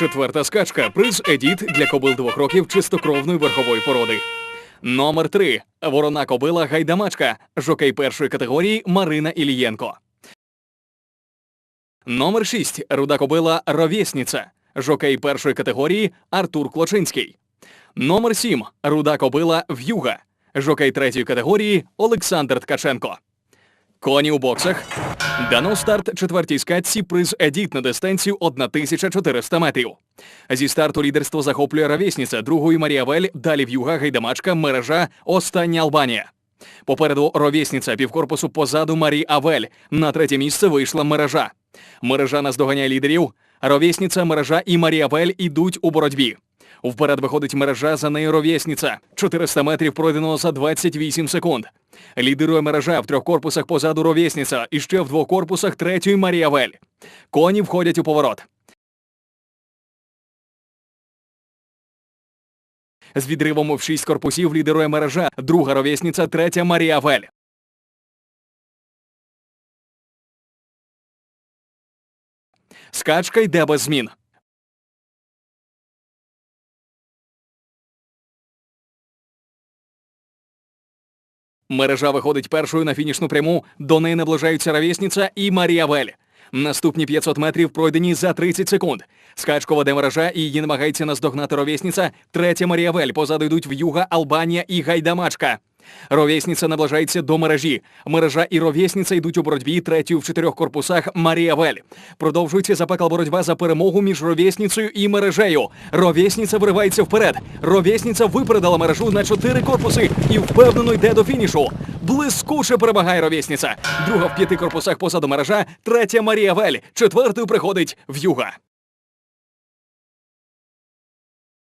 Четверта скачка. Приз Едіт для кобил двох років чистокровної верхової породи. Номер 3. Ворона кобила Гайдамачка. Жокей першої категорії Марина Ілієнко. Номер 6. Руда кобила Ровєсніця. Жокей першої категорії Артур Клочинський. Номер 7. Руда кобила В'юга. Жокей третьої категорії Олександр Ткаченко. Коні у боксах. Дано старт четвертій скатці приз Едіт на дистанцію 1400 метрів. Зі старту лідерство захоплює Равєсніця, другою Марія Вель, далі В'юга, Гайдамачка, мережа, остання Албанія. Попереду Ровєсніця, півкорпусу позаду Марі Авель. На третє місце вийшла мережа. Мережа наздоганяє лідерів. Ровєсніця, мережа і Марія Вель ідуть у боротьбі. Вперед виходить мережа, за нею ровєсніця. 400 метрів пройдено за 28 секунд. Лідирує мережа в трьох корпусах позаду ровєсніця і ще в двох корпусах третьої Марія Вель. Коні входять у поворот. З відривом в шість корпусів лідирує мережа, друга ровєсніця, третя Марія Вель. Скачка йде без змін. Мережа виходить першою на фінішну пряму. До неї наближаються Ровєсніця і Марія Вель. Наступні 500 метрів пройдені за 30 секунд. Скачко веде мережа і її намагається наздогнати Ровєсніця. Третя Марія Вель. Позаду йдуть В'юга, Албанія і Гайдамачка. Ровєсніця наближається до мережі. Мережа і Ровєсніця йдуть у боротьбі третю в чотирьох корпусах Марія Вель. Продовжується запекла боротьба за перемогу між Ровєсніцею і мережею. Ровєсніця виривається вперед. Ровєсніця випередила мережу на чотири корпуси і впевнено йде до фінішу. Блискуче перемагає Ровєсніця. Друга в п'яти корпусах позаду мережа, третя Марія Вель. Четвертою приходить В'юга.